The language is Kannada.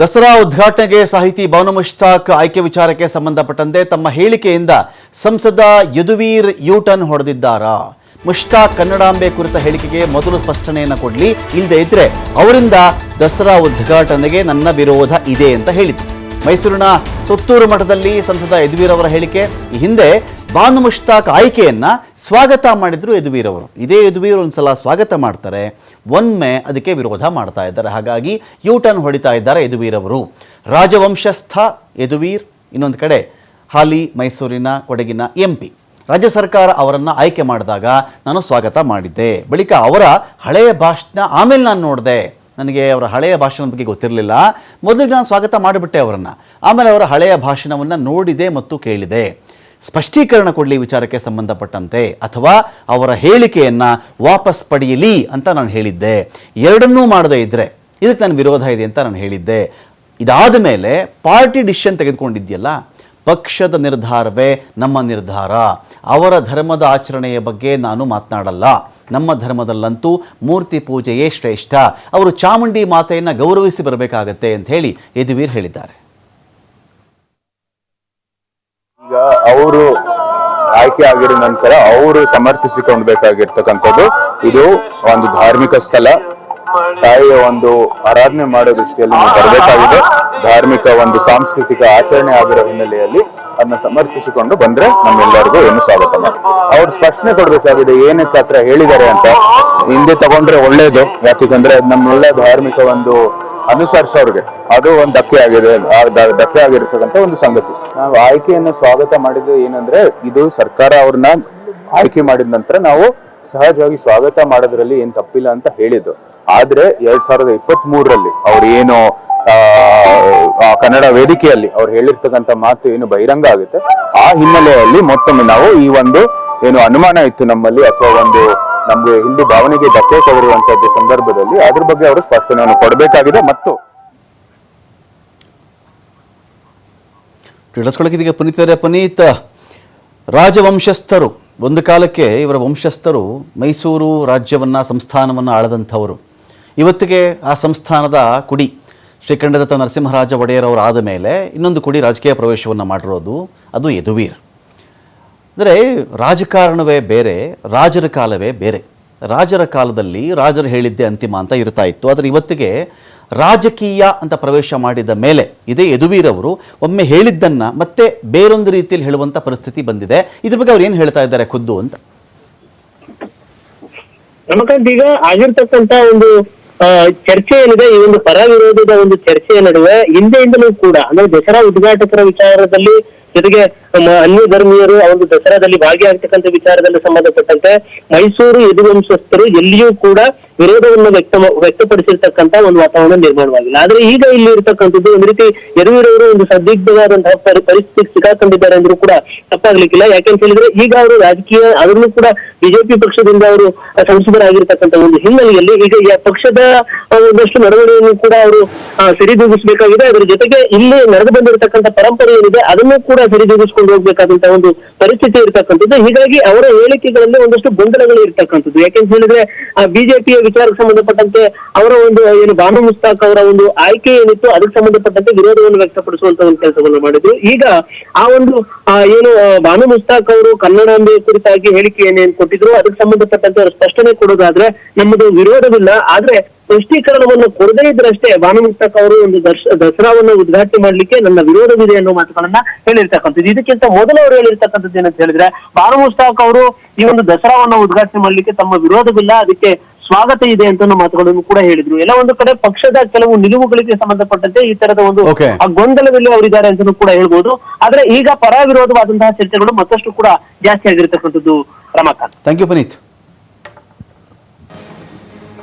ದಸರಾ ಉದ್ಘಾಟನೆಗೆ ಸಾಹಿತಿ ಭವನ ಮುಷ್ತಾಕ್ ಆಯ್ಕೆ ವಿಚಾರಕ್ಕೆ ಸಂಬಂಧಪಟ್ಟಂತೆ ತಮ್ಮ ಹೇಳಿಕೆಯಿಂದ ಸಂಸದ ಯದುವೀರ್ ಯೂಟನ್ ಹೊಡೆದಿದ್ದಾರಾ? ಮುಷ್ತಾಕ್ ಕನ್ನಡಾಂಬೆ ಕುರಿತ ಹೇಳಿಕೆಗೆ ಮೊದಲು ಸ್ಪಷ್ಟನೆಯನ್ನು ಕೊಡಲಿ. ಇಲ್ಲದೆ ಇದ್ರೆ ಅವರಿಂದ ದಸರಾ ಉದ್ಘಾಟನೆಗೆ ನನ್ನ ವಿರೋಧ ಇದೆ ಅಂತ ಹೇಳಿತು ಮೈಸೂರಿನ ಸುತ್ತೂರು ಮಠದಲ್ಲಿ ಸಂಸದ ಯದುವೀರ್ ಅವರ ಹೇಳಿಕೆ. ಈ ಹಿಂದೆ ಬಾನು ಮುಷ್ತಾಕ್ ಆಯ್ಕೆಯನ್ನು ಸ್ವಾಗತ ಮಾಡಿದರು ಯದುವೀರವರು. ಇದೇ ಯದುವೀರ್ ಒಂದ್ಸಲ ಸ್ವಾಗತ ಮಾಡ್ತಾರೆ. ಒಮ್ಮೆ ಅದಕ್ಕೆ ವಿರೋಧ ಮಾಡ್ತಾ ಇದ್ದಾರೆ. ಹಾಗಾಗಿ ಯೂಟರ್ನ್ ಹೊಡಿತಾ ಇದ್ದಾರೆ ಯದುವೀರವರು. ರಾಜವಂಶಸ್ಥ ಯದುವೀರ್, ಇನ್ನೊಂದು ಕಡೆ ಹಾಲಿ, ಮೈಸೂರಿನ ಕೊಡಗಿನ ಎಂ ಪಿ. ರಾಜ್ಯ ಸರ್ಕಾರ ಅವರನ್ನು ಆಯ್ಕೆ ಮಾಡಿದಾಗ ನಾನು ಸ್ವಾಗತ ಮಾಡಿದ್ದೆ. ಬಳಿಕ ಅವರ ಹಳೆಯ ಭಾಷಣ ಆಮೇಲೆ ನಾನು ನೋಡಿದೆ. ನನಗೆ ಅವರ ಹಳೆಯ ಭಾಷಣದ ಬಗ್ಗೆ ಗೊತ್ತಿರಲಿಲ್ಲ. ಮೊದಲಿಗೆ ನಾನು ಸ್ವಾಗತ ಮಾಡಿಬಿಟ್ಟೆ ಅವರನ್ನು. ಆಮೇಲೆ ಅವರ ಹಳೆಯ ಭಾಷಣವನ್ನು ನೋಡಿದೆ ಮತ್ತು ಕೇಳಿದೆ. ಸ್ಪಷ್ಟೀಕರಣ ಕೊಡಲಿ ವಿಚಾರಕ್ಕೆ ಸಂಬಂಧಪಟ್ಟಂತೆ, ಅಥವಾ ಅವರ ಹೇಳಿಕೆಯನ್ನು ವಾಪಸ್ ಪಡೆಯಲಿ ಅಂತ ನಾನು ಹೇಳಿದ್ದೆ. ಎರಡನ್ನೂ ಮಾಡದೇ ಇದ್ದರೆ ಇದಕ್ಕೆ ನನ್ನ ವಿರೋಧ ಇದೆ ಅಂತ ನಾನು ಹೇಳಿದ್ದೆ. ಇದಾದ ಮೇಲೆ ಪಾರ್ಟಿ ಡಿಸಿಷನ್ ತೆಗೆದುಕೊಂಡಿದ್ಯಲ್ಲ ಪಕ್ಷದ ನಿರ್ಧಾರವೇ ನಮ್ಮ ನಿರ್ಧಾರ. ಅವರ ಧರ್ಮದ ಆಚರಣೆಯ ಬಗ್ಗೆ ನಾನು ಮಾತನಾಡಲ್ಲ. ನಮ್ಮ ಧರ್ಮದಲ್ಲಂತೂ ಮೂರ್ತಿ ಪೂಜೆಯೇ ಶ್ರೇಷ್ಠ. ಅವರು ಚಾಮುಂಡಿ ಮಾತೆಯನ್ನು ಗೌರವಿಸಿ ಬರಬೇಕಾಗತ್ತೆ ಅಂತ ಹೇಳಿ ಯದುವೀರ್ ಹೇಳಿದ್ದಾರೆ. ಈಗ ಅವರು ಆಯ್ಕೆ ಆಗಿರೋ ನಂತರ ಅವರು ಸಮರ್ಥಿಸಿಕೊಂಡ್ಬೇಕಾಗಿರ್ತಕ್ಕಂಥದ್ದು. ಇದು ಒಂದು ಧಾರ್ಮಿಕ ಸ್ಥಳ. ತಾಯಿಯ ಒಂದು ಆರಾಧನೆ ಮಾಡೋ ದೃಷ್ಟಿಯಲ್ಲಿ ನೀವು ಬರಬೇಕಾಗಿದೆ. ಧಾರ್ಮಿಕ ಒಂದು ಸಾಂಸ್ಕೃತಿಕ ಆಚರಣೆ ಆಗಿರೋ ಹಿನ್ನೆಲೆಯಲ್ಲಿ ಅದನ್ನ ಸಮರ್ಥಿಸಿಕೊಂಡು ಬಂದ್ರೆ ನಮ್ಮೆಲ್ಲರಿಗೂ ಏನು ಸ್ವಾಗತ ಅವ್ರು ಸ್ಪಷ್ಟನೆ ಕೊಡ್ಬೇಕಾಗಿದೆ, ಏನಕ್ಕೆ ಹತ್ರ ಹೇಳಿದ್ದಾರೆ ಅಂತ. ಹಿಂದೆ ತಗೊಂಡ್ರೆ ಒಳ್ಳೇದು. ಯಾಕಂದ್ರೆ ನಮ್ಮೆಲ್ಲ ಧಾರ್ಮಿಕ ಒಂದು ಅನುಸರಿಸೋರ್ಗೆ. ಅದು ಒಂದು ಧಕ್ಕೆ ಆಗಿದೆ ಧಕ್ಕೆ ಆಗಿರ್ತಕ್ಕಂಥ ಒಂದು ಸಂಗತಿ. ನಾವು ಆಯ್ಕೆಯನ್ನು ಸ್ವಾಗತ ಮಾಡಿದ್ದು ಏನಂದ್ರೆ, ಇದು ಸರ್ಕಾರ ಅವ್ರನ್ನ ಆಯ್ಕೆ ಮಾಡಿದ ನಂತರ ನಾವು ಸಹಜವಾಗಿ ಸ್ವಾಗತ ಮಾಡೋದ್ರಲ್ಲಿ ಏನ್ ತಪ್ಪಿಲ್ಲ ಅಂತ ಹೇಳಿದ್ದು. ಆದ್ರೆ ಎರಡ್ ಸಾವಿರದ ಇಪ್ಪತ್ತ್ ಮೂರರಲ್ಲಿ ಅವ್ರು ಏನು ಕನ್ನಡ ವೇದಿಕೆಯಲ್ಲಿ ಅವ್ರು ಹೇಳಿರ್ತಕ್ಕಂಥ ಮಾತು ಏನು ಬಹಿರಂಗ ಆಗುತ್ತೆ. ಆ ಹಿನ್ನೆಲೆಯಲ್ಲಿ ಮತ್ತೊಮ್ಮೆ ನಾವು ಈ ಒಂದು ಏನು ಅನುಮಾನ ಇತ್ತು ನಮ್ಮಲ್ಲಿ, ಅಥವಾ ಒಂದು ನಮ್ಗೆ ಹಿಂದೂ ಭಾವನೆಗೆ ಧಕ್ಕೆ ತಗರುವಂತದ್ದು ಸಂದರ್ಭದಲ್ಲಿ ಅದ್ರ ಬಗ್ಗೆ ಅವರು ಸ್ಪಷ್ಟನೆಯನ್ನು ಕೊಡಬೇಕಾಗಿದೆ ಮತ್ತು ತಿಳಿಸ್ಕೊಳ್ಳೋಕೆ ಇದೀಗ ಪುನೀತ್ ರಾಜವಂಶಸ್ಥರು. ಒಂದು ಕಾಲಕ್ಕೆ ಇವರ ವಂಶಸ್ಥರು ಮೈಸೂರು ರಾಜ್ಯವನ್ನು, ಸಂಸ್ಥಾನವನ್ನು ಆಳದಂಥವರು. ಇವತ್ತಿಗೆ ಆ ಸಂಸ್ಥಾನದ ಕುಡಿ ಶ್ರೀಕಂಠದತ್ತ ನರಸಿಂಹರಾಜ ಒಡೆಯರ್ ಅವರು ಆದ ಮೇಲೆ ಇನ್ನೊಂದು ಕುಡಿ ರಾಜಕೀಯ ಪ್ರವೇಶವನ್ನು ಮಾಡಿರೋದು, ಅದು ಯದುವೀರ್. ಅಂದರೆ ರಾಜಕಾರಣವೇ ಬೇರೆ, ರಾಜರ ಕಾಲವೇ ಬೇರೆ. ರಾಜರ ಕಾಲದಲ್ಲಿ ರಾಜರು ಹೇಳಿದ್ದೆ ಅಂತಿಮ ಅಂತ ಇರ್ತಾ ಇತ್ತು. ಆದರೆ ಇವತ್ತಿಗೆ ರಾಜಕೀಯ ಅಂತ ಪ್ರವೇಶ ಮಾಡಿದ ಮೇಲೆ ಇದೇ ಯದುವೀರವರು ಒಮ್ಮೆ ಹೇಳಿದ್ದನ್ನು ಮತ್ತೆ ಬೇರೊಂದು ರೀತಿಯಲ್ಲಿ ಹೇಳುವಂಥ ಪರಿಸ್ಥಿತಿ ಬಂದಿದೆ. ಇದ್ರ ಬಗ್ಗೆ ಅವ್ರು ಏನು ಹೇಳ್ತಾ ಇದ್ದಾರೆ ಖುದ್ದು ಅಂತ? ನಮಕಂತ ಈಗ ಆಗಿರ್ತಕ್ಕಂತ ಒಂದು ಚರ್ಚೆ ಏನಿದೆ, ಈ ಒಂದು ಪರ ವಿರೋಧದ ಒಂದು ಚರ್ಚೆಯ ನಡುವೆ ಹಿಂದೆಯಿಂದಲೂ ಕೂಡ, ಅಂದ್ರೆ ದಸರಾ ಉದ್ಘಾಟಕರ ವಿಚಾರದಲ್ಲಿ ಜೊತೆಗೆ ಅನ್ಯ ಧರ್ಮೀಯರು ಆ ಒಂದು ದಸರಾದಲ್ಲಿ ಭಾಗಿಯಾಗ್ತಕ್ಕಂಥ ವಿಚಾರದಲ್ಲಿ ಸಂಬಂಧಪಟ್ಟಂತೆ ಮೈಸೂರು ಯದುವಂಶಸ್ಥರು ಎಲ್ಲಿಯೂ ಕೂಡ ವಿರೋಧವನ್ನು ವ್ಯಕ್ತ ವ್ಯಕ್ತಪಡಿಸಿರ್ತಕ್ಕಂತ ಒಂದು ವಾತಾವರಣ ನಿರ್ಮಾಣವಾಗಿಲ್ಲ. ಆದ್ರೆ ಈಗ ಇಲ್ಲಿ ಇರ್ತಕ್ಕಂಥದ್ದು ಒಂದು ರೀತಿ ಯದುವೀರವರು ಒಂದು ಸಂದಿಗ್ಧವಾದಂತಹ ಪರಿಸ್ಥಿತಿ ಸಿಗಾಕೊಂಡಿದ್ದಾರೆ ಅಂದ್ರೂ ಕೂಡ ತಪ್ಪಾಗ್ಲಿಕ್ಕಿಲ್ಲ. ಯಾಕೆಂತ ಹೇಳಿದ್ರೆ ಈಗ ಅವರು ರಾಜಕೀಯ ಅದರಲ್ಲೂ ಕೂಡ ಬಿಜೆಪಿ ಪಕ್ಷದಿಂದ ಅವರು ಸಂಸದರಾಗಿರ್ತಕ್ಕಂಥ ಒಂದು ಹಿನ್ನೆಲೆಯಲ್ಲಿ ಈಗ ಈ ಪಕ್ಷದ ಒಂದಷ್ಟು ನಡವಳಿಕೆಯನ್ನು ಕೂಡ ಅವರು ಆ, ಸರಿದೂಗಿಸಬೇಕಾಗಿದೆ. ಅದರ ಜೊತೆಗೆ ಇಲ್ಲಿ ನಡೆದು ಬಂದಿರತಕ್ಕಂಥ ಪರಂಪರೆ ಏನಿದೆ ಅದನ್ನು ಕೂಡ ಸರಿದೂಗಿಸ್ಕೊಂಡು ಹೋಗ್ಬೇಕಾದಂತಹ ಒಂದು ಪರಿಸ್ಥಿತಿ ಇರ್ತಕ್ಕಂಥದ್ದು. ಹೀಗಾಗಿ ಅವರ ಹೇಳಿಕೆಗಳಲ್ಲಿ ಒಂದಷ್ಟು ಗೊಂದಲಗಳು ಇರ್ತಕ್ಕಂಥದ್ದು. ಯಾಕೆಂತ ಹೇಳಿದ್ರೆ ಬಿಜೆಪಿಯ ವಿಚಾರಕ್ಕೆ ಸಂಬಂಧಪಟ್ಟಂತೆ ಅವರ ಒಂದು, ಏನು ಬಾನು ಮುಸ್ತಾಕ್ ಅವರ ಒಂದು ಆಯ್ಕೆ ಏನಿತ್ತು ಅದಕ್ಕೆ ಸಂಬಂಧಪಟ್ಟಂತೆ ವಿರೋಧವನ್ನು ವ್ಯಕ್ತಪಡಿಸುವಂತ ಒಂದು ಕೆಲಸವನ್ನು ಮಾಡಿದ್ರು. ಈಗ ಆ ಒಂದು ಏನು ಬಾನು ಮುಸ್ತಾಕ್ ಅವರು ಕನ್ನಡಾಂಬೆ ಕುರಿತಾಗಿ ಹೇಳಿಕೆ ಏನೇನು ಕೊಟ್ಟಿದ್ರು, ಅದಕ್ಕೆ ಸಂಬಂಧಪಟ್ಟಂತೆ ಅವರು ಸ್ಪಷ್ಟನೆ ಕೊಡೋದಾದ್ರೆ ನಮ್ಮದು ವಿರೋಧವಿಲ್ಲ. ಆದ್ರೆ ಸ್ಪಷ್ಟೀಕರಣವನ್ನು ಕೊಡದೇ ಇದ್ರಷ್ಟೇ ಬಾನು ಮುಸ್ತಾಕ್ ಅವರು ಒಂದು ದಸರಾವನ್ನು ಉದ್ಘಾಟನೆ ಮಾಡ್ಲಿಕ್ಕೆ ನನ್ನ ವಿರೋಧವಿದೆ ಅನ್ನೋ ಮಾತುಗಳನ್ನ ಹೇಳಿರ್ತಕ್ಕಂಥದ್ದು. ಇದಕ್ಕಿಂತ ಮೊದಲು ಅವರು ಹೇಳಿರ್ತಕ್ಕಂಥದ್ದು ಏನಂತ ಹೇಳಿದ್ರೆ ಬಾನು ಮುಸ್ತಾಕ್ ಅವರು ಈ ಒಂದು ದಸರಾವನ್ನು ಉದ್ಘಾಟನೆ ಮಾಡ್ಲಿಕ್ಕೆ ತಮ್ಮ ವಿರೋಧವಿಲ್ಲ. ಅದಕ್ಕೆ ಸ್ವಾಗತ ಇದೆ ಅಂತ ಮಾತುಗಳನ್ನು ಕೂಡ ಹೇಳಿದ್ರು. ಎಲ್ಲ ಒಂದು ಕಡೆ ಪಕ್ಷದ ಕೆಲವು ನಿಲುವುಗಳಿಗೆ ಸಂಬಂಧಪಟ್ಟಂತೆ ಈ ತರದ ಒಂದು ಗೊಂದಲದಲ್ಲಿ ಅವರಿದ್ದಾರೆ ಅಂತಾನೂ ಕೂಡ ಹೇಳ್ಬೋದು. ಆದ್ರೆ ಈಗ ಪರ ವಿರೋಧವಾದಂತಹ ಚರ್ಚೆಗಳು ಮತ್ತಷ್ಟು ಕೂಡ ಜಾಸ್ತಿ ಆಗಿರ್ತಕ್ಕಂಥದ್ದು ರಮಾಕಾಂತ್. Thank you Puneeth